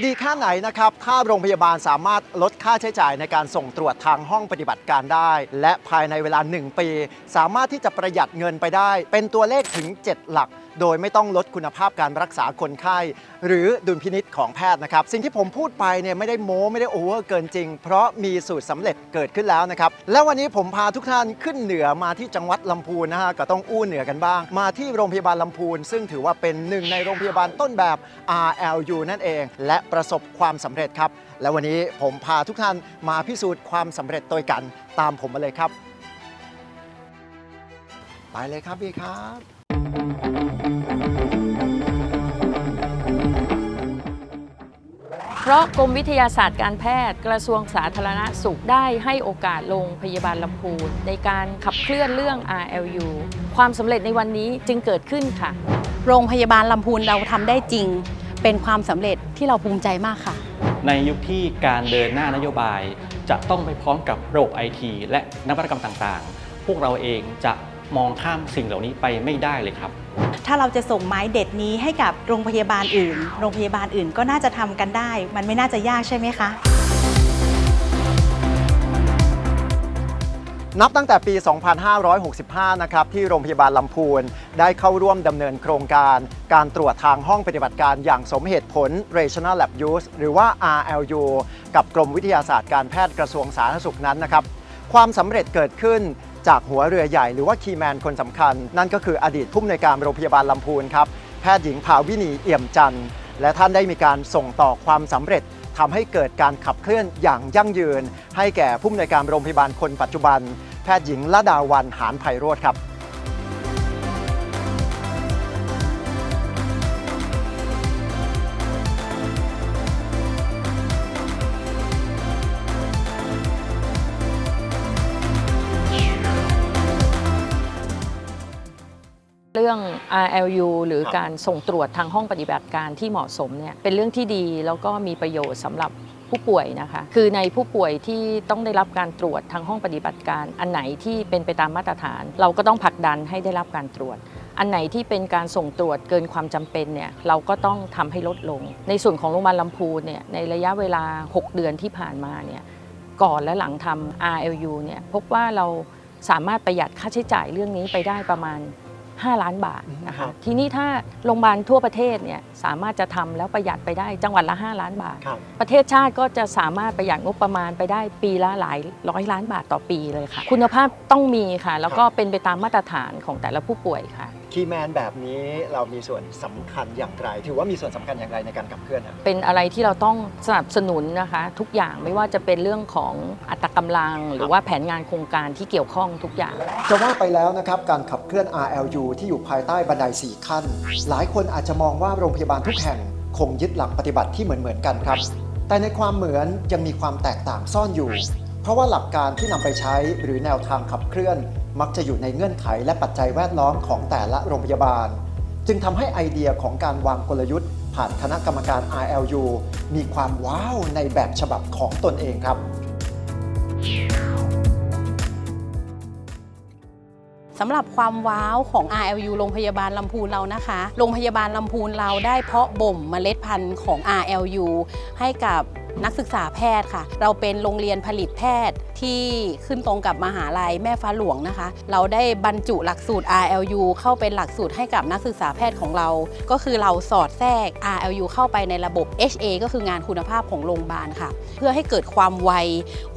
จะดีแค่ไหนนะครับ ถ้าโรงพยาบาลสามารถลดค่าใช้จ่ายในการส่งตรวจทางห้องปฏิบัติการได้ และภายในเวลา 1 ปี สามารถที่จะประหยัดเงินไปได้ เป็นตัวเลขถึง 7 หลัก โดยไม่ต้องลดคุณภาพการรักษาคนไข้ หรือดุลพินิษของแพทย์นะครับ สิ่งที่ผมพูดไปเนี่ยไม่ได้โม้ไม่ได้โอเวอร์เกินจริง เพราะมีสูตรสำเร็จเกิดขึ้นแล้วนะครับ และวันนี้ผมพาทุกท่านขึ้นเหนือมาที่จังหวัดลำพูนนะฮะก็ต้องอู้เหนือกันบ้าง มาที่โรงพยาบาลลำพูน ซึ่งถือว่าเป็นหนึ่งในโรงพยาบาลต้นแบบ RLU นั่นเอง และประสบความสำเร็จครับ และวันนี้ผมพาทุกท่านมาพิสูจน์ความสำเร็จโดยกันตามผมมาเลยครับ ไปเลยครับพี่ครับ เพราะกรมวิทยาศาสตร์การแพทย์ กระทรวงสาธารณสุขได้ให้โอกาสโรงพยาบาลลำพูนในการขับเคลื่อนเรื่อง RLU ความสำเร็จในวันนี้จึงเกิดขึ้นค่ะ โรงพยาบาลลำพูนเราทำได้จริง เป็นความสำเร็จที่เราภูมิใจมากค่ะ ในยุคที่การเดินหน้านโยบาย จะต้องไปพร้อมกับระบบไอทีและนวัตกรรมต่างๆ พวกเราเองจะมองข้ามสิ่งเหล่านี้ไปไม่ได้เลยครับ ถ้าเราจะส่งไม้เด็ดนี้ให้กับโรงพยาบาลอื่น โรงพยาบาลอื่นก็น่าจะทำกันได้ มันไม่น่าจะยากใช่ไหมคะ นับตั้งแต่ปี 2565 นะครับ ที่โรงพยาบาลลำพูน ได้เข้าร่วมดำเนินโครงการ การตรวจทางห้องปฏิบัติการอย่างสมเหตุผล Regional Lab Use หรือว่า RLU กับกรมวิทยาศาสตร์การแพทย์กระทรวงสาธารณสุขนั้นนะครับ ความสำเร็จเกิดขึ้น จากหัวเรือใหญ่หรือว่าคีแมนคนสำคัญ นั่นก็คืออดีตผู้อำนวยการโรงพยาบาลลำพูนครับแพทย์หญิงภาวินีเอี่ยมจันทร์และท่านได้มีการส่งต่อความสำเร็จทำให้เกิดการขับเคลื่อนอย่างยั่งยืน ให้แก่ผู้อำนวยการโรงพยาบาลคนปัจจุบัน แพทย์หญิงละดาวันหานไพโรธครับ รื่อง RLU หรือครับการส่งตรวจทางห้องปฏิบัติการที่เหมาะสมเนี่ยเป็นเรื่องที่ดีแล้วก็มีประโยชน์สำหรับผู้ป่วยนะคะคือในผู้ป่วยที่ต้องได้รับการตรวจทางห้องปฏิบัติการ อันไหนที่เป็นไปตามมาตรฐาน เราก็ต้องผลักดันให้ได้รับการตรวจ อันไหนที่เป็นการส่งตรวจเกินความจำเป็นเนี่ยเราก็ต้องทำให้ลดลง ในส่วนของโรงพยาบาลลำพูนเนี่ยในระยะเวลา 6 เดือนที่ผ่านมาเนี่ยก่อนและหลังทำ RLU เนี่ยพบว่าเราสามารถประหยัดค่าใช้จ่ายเรื่องนี้ไปได้ประมาณ 5 ล้านบาทนะครัคะบทีนี้ถ้าโรงพยาบาลทั่วประเทศเนี่ยสามารถจะทำแล้วประหยัดไปได้จังหวัดละ 5 ล้านบาทครับประเทศชาติก็จะสามารถประหยัดงบประมาณไปได้ปีละหลายร้อยล้านบาทต่อปีเลยค่ะ คุณภาพต้องมีค่ะ แล้วก็เป็นไปตามมาตรฐานของแต่ละผู้ป่วยค่ะคีย์แมนแบบนี้เรามีส่วนสำคัญอย่างไร ถือว่ามีส่วนสำคัญอย่างไรในการขับเคลื่อนครับเป็นอะไรที่เราต้องสนับสนุนนะคะ ทุกอย่างไม่ว่าจะเป็นเรื่องของอัตรากำลัง หรือว่าแผนงานโครงการที่เกี่ยวข้องทุกอย่างจะว่าไปแล้วนะครับการขับเคลื่อน RLU ที่อยู่ภายใต้บันได4ขั้น หลายคนอาจจะมองว่าโรงพยาบาลทุกแห่ง คงยึดหลักปฏิบัติที่เหมือนเหมือนๆกันครับ แต่ในความเหมือนยังมีความแตกต่างซ่อนอยู่ เพราะว่าหลักการที่นำไปใช้หรือแนวทางขับเคลื่อน มักจะอยู่ในเงื่อนไขและปัจจัยแวดล้อมของแต่ละโรงพยาบาล จึงทำให้ไอเดียของการวางกลยุทธ์ ผ่านคณะกรรมการ RLU มีความว้าวในแบบฉบับของตนเองครับ สำหรับความว้าวของ RLU โรงพยาบาลลำพูนเรานะคะ โรงพยาบาลลำพูนเราได้เพาะบ่มเมล็ดพันธุ์ของ RLU ให้กับ นักศึกษาแพทย์ค่ะ เราเป็นโรงเรียนผลิตแพทย์ที่ขึ้นตรงกับมหาลัยแม่ฟ้าหลวงนะคะ เราได้บรรจุหลักสูตร RLU เข้าเป็นหลักสูตรให้กับนักศึกษาแพทย์ของเรา ก็คือเราสอดแทรก RLU เข้าไปในระบบ HA ก็คืองานคุณภาพของโรงพยาบาลค่ะ เพื่อให้เกิดความไว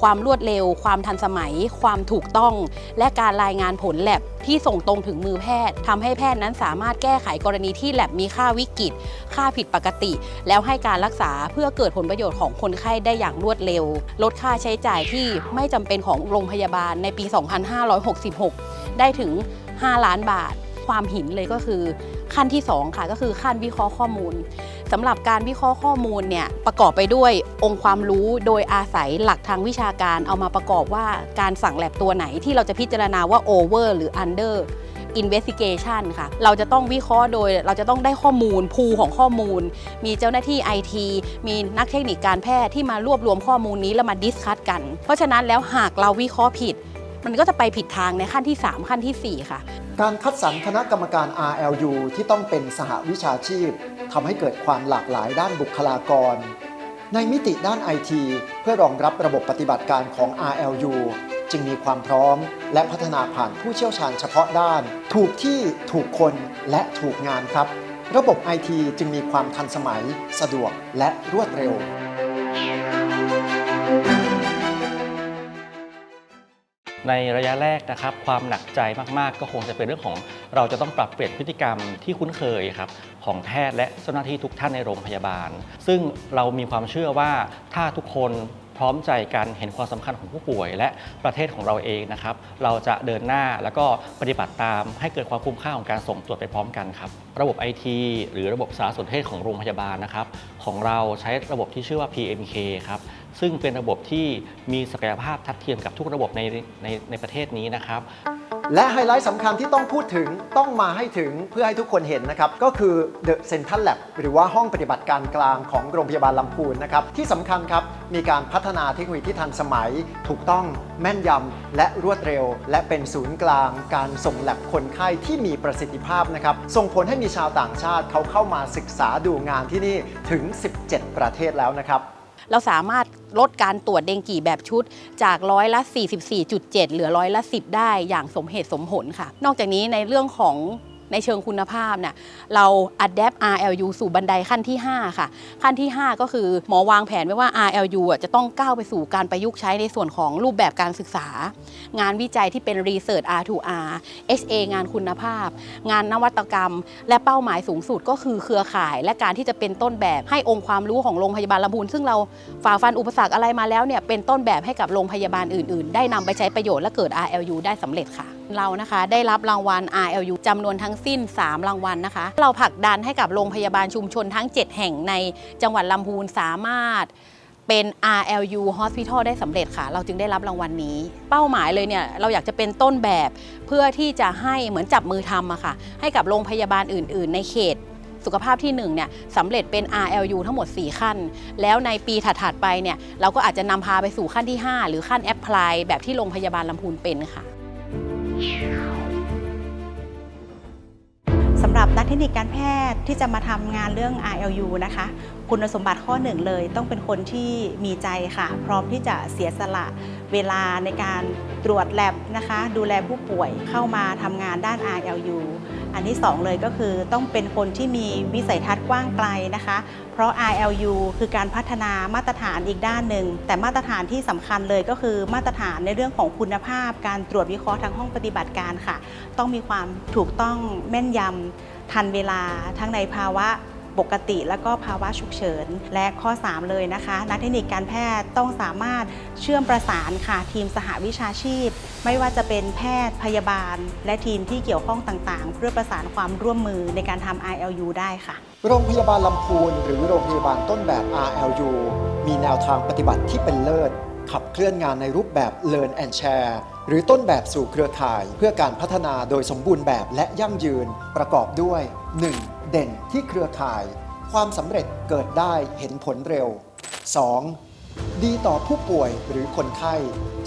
ความรวดเร็ว ความทันสมัย ความถูกต้อง และการรายงานผลแลบที่ส่งตรงถึงมือแพทย์ทำให้แพทย์นั้นสามารถแก้ไขกรณีที่แลบมีค่าวิกฤต ค่าผิดปกติ แล้วให้การรักษาเพื่อเกิดผลประโยชน์ของคนไข้ได้อย่างรวดเร็ว ลดค่าใช้จ่ายที่ไม่จำเป็นของโรงพยาบาลในปี 2566 ได้ถึง 5 ล้านบาท ความหินเลยก็คือ ขั้นที่ 2 ค่ะก็คือขั้นวิเคราะห์ข้อมูลสำหรับการวิเคราะห์ข้อมูลเนี่ยประกอบไปด้วยองค์ความรู้โดยอาศัยหลักทางวิชาการเอามาประกอบว่าการสั่งแลบตัวไหนที่เราจะพิจารณาว่า over หรือ under investigation ค่ะ เราจะต้องวิเคราะห์โดยเราจะต้องได้ข้อมูลพูของข้อมูล มีเจ้าหน้าที่ IT มีนักเทคนิคการแพทย์ที่มารวบรวมข้อมูลนี้แล้วมาดิสคัตกัน เพราะฉะนั้นแล้วหากเราวิเคราะห์ผิด มันก็จะไปผิดทางในขั้นที่ 3 ขั้นทีสี่4 ค่ะ การคัดสรรคณะกรรมการ RLU ที่ต้องเป็นสหวิชาชีพทำให้เกิดความหลากหลายด้านบุคลากร ในมิติด้านไอทีเพื่อรองรับระบบปฏิบัติการของ RLU จึงมีความพร้อม และพัฒนาผ่านผู้เชี่ยวชาญเฉพาะด้าน ถูกที่ถูกคนและถูกงานครับ ระบบ IT จึงมีความทันสมัย สะดวกและรวดเร็วในระยะแรกนะครับความหนักใจมากๆ ก็คงจะเป็นเรื่องของ เราจะต้องปรับเปลี่ยนพฤติกรรมที่คุ้นเคยครับของแพทย์และเจ้าหน้าที่ทุกท่านในโรงพยาบาล ซึ่งเรามีความเชื่อว่าถ้าทุกคน ร้อมใจกันเห็นความสำคัญของผู้ป่วย และประเทศของเราเองนะครับ เราจะเดินหน้าแล้วก็ปฏิบัติตาม ให้เกิดความคุ้มค่าของการส่งตรวจไปพร้อมกันครับ ระบบ IT หรือระบบสารสนเทศของโรงพยาบาลนะครับ ของเราใช้ระบบที่ชื่อว่า PMK ครับซึ่งเป็นระบบที่มีศักยภาพทัดเทียมกับทุกระบบในในในประเทศนี้นะครับ และไฮไลท์สำคัญที่ต้องพูดถึงต้องมาให้ถึงเพื่อให้ทุกคนเห็นนะครับ ก็คือ The Central Lab หรือว่าห้องปฏิบัติการกลางของโรงพยาบาลลำพูนนะครับ ที่สำคัญครับ มีการพัฒนาเทคโนโลยีที่ทันสมัย ถูกต้องแม่นยำและรวดเร็ว และเป็นศูนย์กลาง การส่งแลบคนไข้ที่มีประสิทธิภาพนะครับส่งผลให้มีชาวต่างชาติเขาเข้ามาศึกษาดูงานที่นี่ถึง 17 ประเทศแล้วนะครับ เราสามารถลดการตรวจเดงกี่แบบชุด จากร้อยละ 44.7 เหลือร้อยละ 10 ได้อย่างสมเหตุสมผลค่ะ นอกจากนี้ในเรื่องของ ในเชิงคุณภาพเนี่ยเรา adapt RLU สู่บันไดขั้นที่ 5 ค่ะ ขั้นที่ 5 ก็คือหมอวางแผนไว้ว่า RLU อะจะต้องก้าวไปสู่การประยุกต์ใช้ในส่วนของรูปแบบการศึกษา งานวิจัยที่เป็น Research R2R HA งานคุณภาพ งานนวัตกรรม และเป้าหมายสูงสุดก็คือเครือข่าย และการที่จะเป็นต้นแบบให้องค์ความรู้ของโรงพยาบาลลำพูนซึ่งเราฝ่าฟันอุปสรรคอะไรมาแล้วเนี่ยเป็นต้นแบบให้กับโรงพยาบาลอื่น ๆ ได้นำไปใช้ประโยชน์และเกิด RLU ได้สำเร็จค่ะ เรานะคะ ได้รับรางวัล RLU จำนวนทั้งสิ้น 3 รางวัลนะคะ เราผลักดันให้กับโรงพยาบาลชุมชนทั้ง 7 แห่งในจังหวัดลำพูนสามารถเป็น RLU Hospital ได้สำเร็จค่ะ เราจึงได้รับรางวัลนี้ เป้าหมายเลยเนี่ยเราอยากจะเป็นต้นแบบเพื่อที่จะให้เหมือนจับมือทำอะค่ะ ให้กับโรงพยาบาลอื่น ๆ ในเขตสุขภาพที่1เนี่ยสำเร็จเป็น RLU ทั้งหมด 4 ขั้น แล้วในปีถัด ๆ ไปเนี่ยเราก็อาจจะนำพาไปสู่ขั้นที่ 5 หรือขั้น Apply แบบที่โรงพยาบาลลำพูนเป็นค่ะ สำหรับนักเทคนิคการแพทย์ที่จะมาทำงานเรื่อง RLU นะคะ คุณสมบัติข้อหนึ่งเลย ต้องเป็นคนที่มีใจค่ะ พร้อมที่จะเสียสละเวลาในการตรวจแลบนะคะ ดูแลผู้ป่วยเข้ามาทำงานด้าน RLU อันที่สองเลยก็คือต้องเป็นคนที่มีวิสัยทัศน์กว้างไกลนะคะ เพราะ I L U คือการพัฒนามาตรฐานอีกด้านหนึ่ง แต่มาตรฐานที่สำคัญเลยก็คือมาตรฐานในเรื่องของคุณภาพ การตรวจวิเคราะห์ทางห้องปฏิบัติการค่ะ ต้องมีความถูกต้องแม่นยำทันเวลาทั้งในภาวะ ปกติ แล้วก็ภาวะฉุกเฉิน และข้อ 3 เลยนะคะ นักเทคนิคการแพทย์ต้องสามารถเชื่อมประสานค่ะทีมสหวิชาชีพ ไม่ว่าจะเป็นแพทย์พยาบาล และทีมที่เกี่ยวข้องต่างๆ เพื่อประสานความร่วมมือในการทำ ILU ได้ค่ะ โรงพยาบาลลำพูนหรือโรงพยาบาลต้นแบบ RLU มีแนวทางปฏิบัติที่เป็นเลิศขับเคลื่อนงานในรูปแบบ Learn and Share หรือต้นแบบสู่เครือข่าย เพื่อการพัฒนาโดยสมบูรณ์แบบและยั่งยืนประกอบด้วย 1. เด่นที่เครือข่าย ความสำเร็จเกิดได้เห็นผลเร็ว 2. ดีต่อผู้ป่วยหรือคนไข้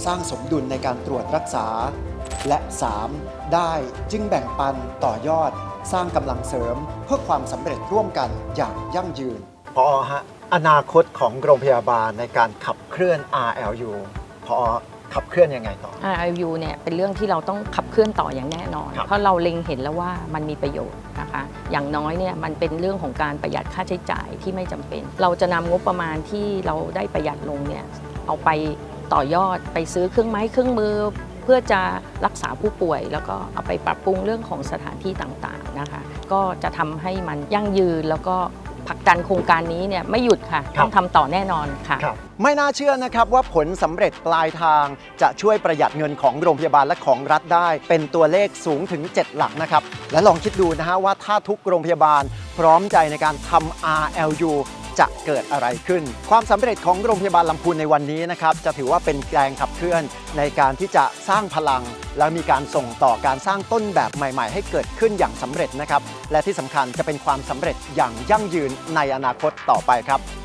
สร้างสมดุลในการตรวจรักษา และ 3. ได้จึงแบ่งปันต่อยอด สร้างกำลังเสริมเพื่อความสำเร็จร่วมกันอย่างยั่งยืนพอฮะอนาคตของโรงพยาบาลในการขับเคลื่อน RLU พอ ขับเคลื่อนยังไงต่อ RIU เนี่ยเป็นเรื่องที่เราต้องขับเคลื่อนต่ออย่างแน่นอน ครับเพราะเราเล็งเห็นแล้วว่ามันมีประโยชน์นะคะอย่างน้อยเนี่ยมันเป็นเรื่องของการประหยัดค่าใช้จ่ายที่ไม่จำเป็น เราจะนำงบประมาณที่เราได้ประหยัดลงเนี่ยเอาไปต่อยอดไปซื้อเครื่องไม้เครื่องมือ เพื่อจะรักษาผู้ป่วย แล้วก็เอาไปปรับปรุงเรื่องของสถานที่ต่างๆนะคะก็จะทำให้มันยั่งยืนแล้วก็ ผลักดันโครงการนี้เนี่ยไม่หยุดค่ะ ครับ ต้องทำต่อแน่นอนค่ะ ครับไม่น่าเชื่อนะครับว่าผลสำเร็จปลายทางจะช่วยประหยัดเงินของโรงพยาบาลและของรัฐได้ เป็นตัวเลขสูงถึง 7 หลักนะครับ และลองคิดดูนะฮะว่าถ้าทุกโรงพยาบาลพร้อมใจในการทำ RLU จะเกิดอะไรขึ้น ความสำเร็จของโรงพยาบาลลำพูนในวันนี้นะครับจะถือว่าเป็นแรงขับเคลื่อนในการที่จะสร้างพลัง และมีการส่งต่อการสร้างต้นแบบใหม่ ๆ ให้เกิดขึ้นอย่างสำเร็จนะครับและที่สำคัญจะเป็นความสำเร็จอย่างยั่งยืนในอนาคตต่อไปครับ